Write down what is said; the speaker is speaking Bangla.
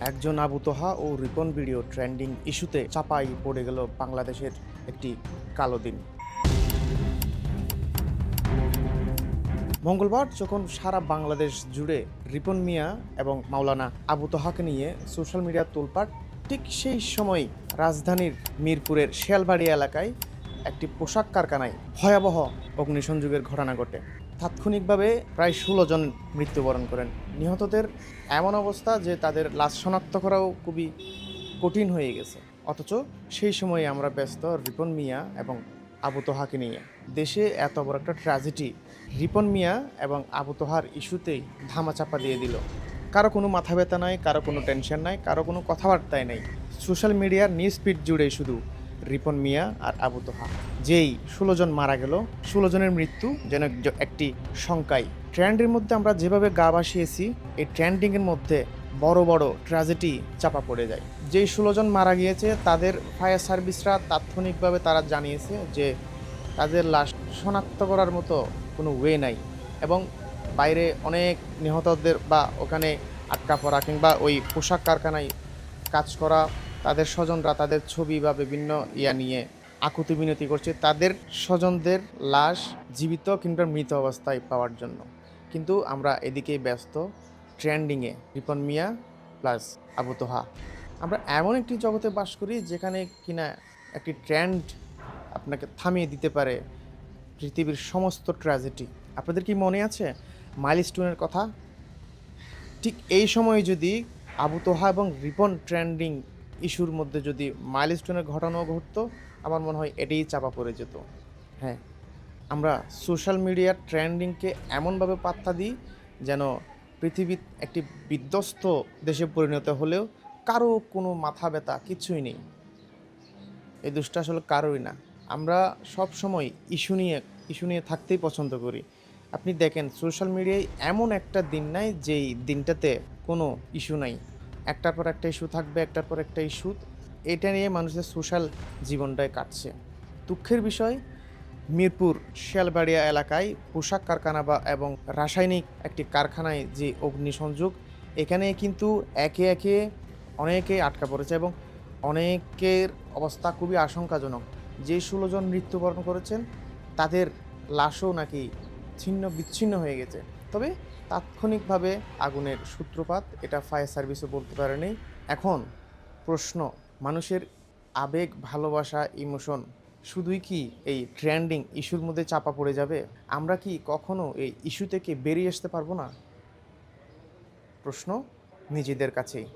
একজন আবু তোহা ও রিপন ভিডিও ট্রেন্ডিং ইস্যুতে চাপাই পড়ে গেল বাংলাদেশের একটি কালো দিন। মঙ্গলবার যখন সারা বাংলাদেশ জুড়ে রিপন মিয়া এবং মাওলানা আবু তোহাকে নিয়ে সোশ্যাল মিডিয়া তোলপাট ঠিক সেই সময় রাজধানীর মিরপুরের শিয়ালবাড়ি এলাকায় একটি পোশাক কারখানায় ভয়াবহ অগ্নিসংযোগের ঘটনা ঘটে। তাৎক্ষণিকভাবে প্রায় ষোলো জন মৃত্যুবরণ করেন। নিহতদের এমন অবস্থা যে তাদের লাশ শনাক্ত করাও খুবই কঠিন হয়ে গেছে। অথচ সেই সময়ে আমরা ব্যস্ত রিপন মিয়া এবং আবু তোহাকে নিয়ে। দেশে এত বড় একটা ট্র্যাজেডি। রিপন মিয়া এবং আবু তোহার ইস্যুতেই ধামাচাপা দিয়ে দিল। কারও কোনো মাথা ব্যথা নাই, কারও কোনো টেনশন নাই, কারও কোনো কথাবার্তাই নেই। সোশ্যাল মিডিয়ার নিউজ ফিড জুড়ে শুধু রিপন মিয়া আর আবু তোহা। যেই ষোলো জন মারা গেল, ষোলো জনের মৃত্যু যেন একটি সংখ্যাই ট্রেন্ডের মধ্যে আমরা যেভাবে গা ভাসিয়েছি, এই ট্রেন্ডিংয়ের মধ্যে বড় বড় ট্র্যাজেডি চাপা পড়ে যায়। যেই ষোলো জন মারা গিয়েছে, তাদের ফায়ার সার্ভিসরা তাৎক্ষণিকভাবে তারা জানিয়েছে যে তাদের লাশ শনাক্ত করার মতো কোনো ওয়ে নাই এবং বাইরে অনেক নিহতদের বা ওখানে আটকা পড়া কিংবা ওই পোশাক কারখানায় কাজ করা তাদের স্বজনরা তাদের ছবি বা বিভিন্ন ইয়া নিয়ে আকুতি বিনতি করছে, তাদের স্বজনদের লাশ জীবিত কিংবা মৃত অবস্থায় পাওয়ার জন্য। কিন্তু আমরা এদিকেই ব্যস্ত ট্রেন্ডিংয়ে রিপন মিয়া প্লাস আবু তোহা। আমরা এমন একটি জগতে বাস করি যেখানে কিনা একটি ট্রেন্ড আপনাকে থামিয়ে দিতে পারে পৃথিবীর সমস্ত ট্র্যাজেডি আপনাদের কি মনে আছে? মাইলস্টোনের কথা? ঠিক এই সময় যদি আবু তোহা এবং রিপন ট্রেন্ডিং ইস্যুর মধ্যে যদি মাইলস্টোনের ঘটনাও ঘটতো, আমার মনে হয় এটাই চাপা পড়ে যেত। হ্যাঁ আমরা সোশ্যাল মিডিয়ার ট্রেন্ডিংকে এমনভাবে পাত্তা দিই যেন পৃথিবী একটি বিধ্বস্ত দেশে পরিণত হলেও কারও কোনো মাথা ব্যথা কিছুই নেই। এই দুষ্টা আসলে কারোই না। আমরা সব সময় ইস্যু নিয়ে ইস্যু নিয়ে থাকতেই পছন্দ করি। আপনি দেখেন, সোশ্যাল মিডিয়ায় এমন একটা দিন নাই যেই দিনটাতে কোনো ইস্যু নাই। একটার পর একটা ইস্যু থাকবে, একটার পর একটা ইস্যু এটা নিয়ে মানুষের সোশ্যাল জীবনটাই কাটছে। দুঃখের বিষয়, মিরপুর, শিয়ালবাড়িয়া এলাকায় পোশাক কারখানা বা এবং রাসায়নিক একটি কারখানায় যে অগ্নিসংযোগ, এখানে কিন্তু একে একে অনেকে আটকা পড়েছে এবং অনেকের অবস্থা খুবই আশঙ্কাজনক। যে ষোলো জন মৃত্যুবরণ করেছেন, তাদের লাশও নাকি ছিন্ন, বিচ্ছিন্ন হয়ে গেছে। তবে তাৎক্ষণিকভাবে আগুনের সূত্রপাত, এটা ফায়ার সার্ভিসও বলতে পারেনি। এখন প্রশ্ন, মানুষের আবেগ, ভালোবাসা, ইমোশন শুধুই কি এই ট্রেন্ডিং ইস্যুর মধ্যে চাপা পড়ে যাবে? আমরা কি কখনো এই ইস্যু থেকে বেরিয়ে আসতে পারব না? প্রশ্ন নিজেদের কাছেই।